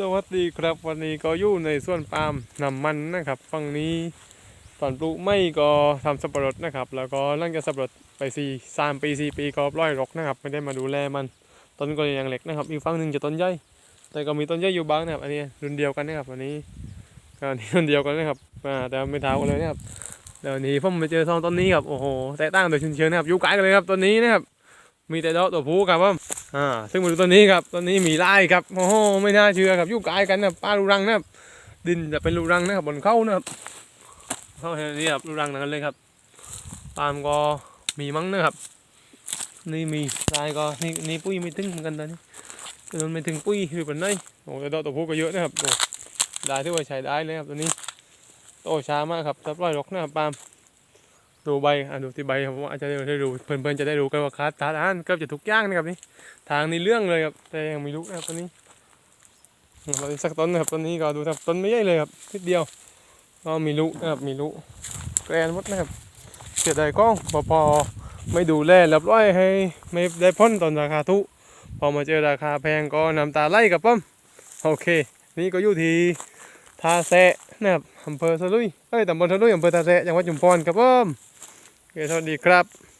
สวัสดีครับวันนี้ก็อยู่ในสวนปาล์มน้ำมันนะครับฝั่งนี้ตอนปลูกไม่ก็ทำสับปะรดนะครับ แล้วก็หลังจากสับปะรดไปสี่สามปีสี่ปีก็ร้อยรกนะครับ ไม่ได้มาดูแลมันต้นก็ยังเล็กนะครับ อีกฝั่งหนึ่งจะต้นใหญ่แต่ก็มีต้นใหญ่อยู่บ้างนะครับ อันนี้รุ่นเดียวกันนะครับอันนี้ก็อันนี้รุ่นเดียวกันนะครับแต่ไม่เท้ากันเลยนะครับเดี๋ยวนี้ผมไปเจอสองต้นนี้ครับโอ้โหแตกต่างโดยชิ้นเชิงนะครับอยู่ไกลกันเลยครับต้นนี้นะครับ มีแต่ดอกตัวผู้ครับผมอ่าซึ่งมาดูต้นนี้ครับต้นนี้มีลายครับโอ้โหไม่น่าเชื่อครับอยู่ไกลกันนะป้าลูรังนะครับดินจะเป็นลูรังนะครับบนเขานะครับเขาเห็นนี่ครับลูรังนั้นเลยครับปาล์มก็มีมั้งนะครับนี่มีลายก็นี่นี่ปุ้ยไม่ถึงเหมือนกันตอนนี้ต้นไม่ถึงปุ้ยคือเป็นไงโอ้แต่ดอกตัวผู้ก็เยอะนะครับโอ้ได้ที่ว่าใช้ได้เลยครับตัวนี้โตช้ามากครับถ้าปล่อยรกนะครับปาล์ม ดูใบอะดูที่ใบครับผมอาจจะได้ดูเพื่อนๆจะได้รู้กันว่าคาตาทานเกือบจะทุกอย่างนะครับนี่ทางนี้เรื่องเลยครับแต่ยังไม่รู้นะครับต้นนี้เราสักต้นนะครับต้นนี้ก็ดูครับต้นไม่ใหญ่เลยครับนิดเดียวก็มีลูกนะครับมีลูกแกรนหมดนะครับเสียดายกล้องพอพอไม่ดูแลรียบร้อยให้ไม่ได้พ้นตอนราคาทุพอมาเจอราคาแพงก็น้ำตาไหลกับป้อมโอเค นี่ก็อยู่ที่ทาแซะนะครับอำเภอสลุยเอ้ยตำบลสลุยอำเภอทาแซะจังหวัดชุมพรครับป้อม โอเคสวัสดีครับ